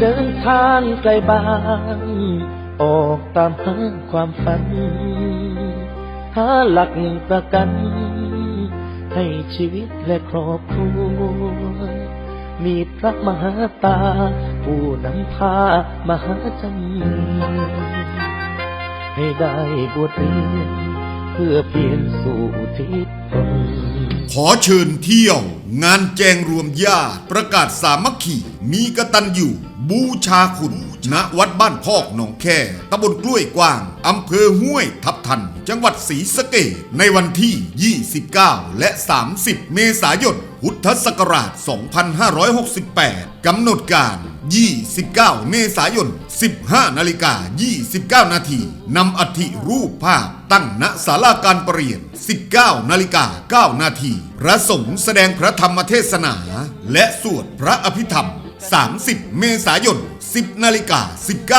เดินทางไกลบ้าน ออกตามหาความฝัน หาหลักประกัน ให้ชีวิตและครอบครัว มีพระมหาตา ผู้นำพามหาจันให้ได้บวชเรียน เพื่อเปลี่ยนสู่ทิศตน ขอเชิญเที่ยว งานแจงรวมญาติประกาศสามัคคีมีกตันอยู่บูชาคุณ ณวัดบ้านพอกหนองแค่ตำบลกล้วยกว้างอำเภอห้วยทับทัน จังหวัดศรีสะเกษในวันที่ 29 และ 30 เมษายนพุทธศักราช 2568 กำหนดการ 29 เมษายน 15 นาฬิกา 29 นาทีนำอัฐิรูปภาพตั้งณศาลาการประเรียน 19 นาฬิกา 9 นาทีพระสงฆ์แสดงพระธรรมเทศนา และสวดพระอภิธรรม 30 เมษายน 10 นาฬิกา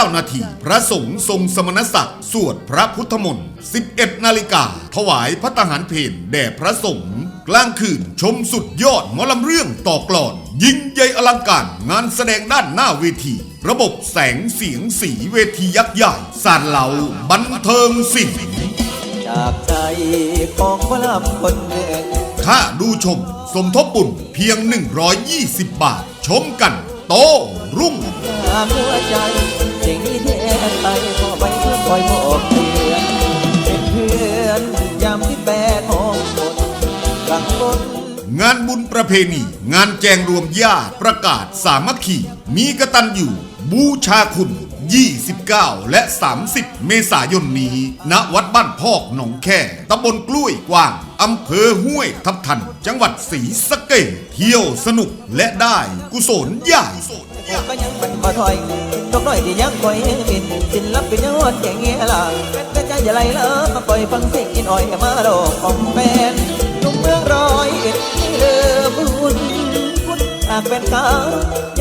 19 นาที พระสงฆ์ทรงสมณศักดิ์สวดพระพุทธมนต์ 11 นาฬิกา ถวายพระทหารเพลแด่พระสงฆ์กลางคืนชมสุดยอดหมอลำเรื่องต่อกลอน ยิ่งใหญ่อลังการงานแสดงด้านหน้าเวที ระบบแสงเสียงสีเวทียักษ์ใหญ่สารเหลาบันเทิงศิลป์จากใจของพลำคนหนึ่งค่าดูชม สมทบบุญเพียง 120 บาท ชมกัน โตรุ่งงามหัวใจสิ่งที่แท้ไปขอไปเพื่อคอยบอกเตือนเป็นเพื่อนยามที่แบกของคนกลางบนงานบุญประเพณี งานแจงรวมญาติประกาศสามัคคีมีกระตันอยู่บูชาคุณ 29 และ 30 เมษายนนี้ ณ วัดบ้านพอกหนองแค่ตำบลกล้วยกว้าง อำเภอห้วยทับทัน จังหวัดศรีสะเกษเที่ยวสนุกและได้กุศลใหญ่ก็ยังมันมาถอยนกน้อยที่ยังคอยบินศิลปินยังหดแก่เงี้ยล่ะแต่ใจอย่าไหลเลอะมาปล่อยฟังเสียงกินอ้อยมาโลกของแฟนหนุ่มเมืองร้อยเอ็ดเลือบุญคุณหากเป็นเขาย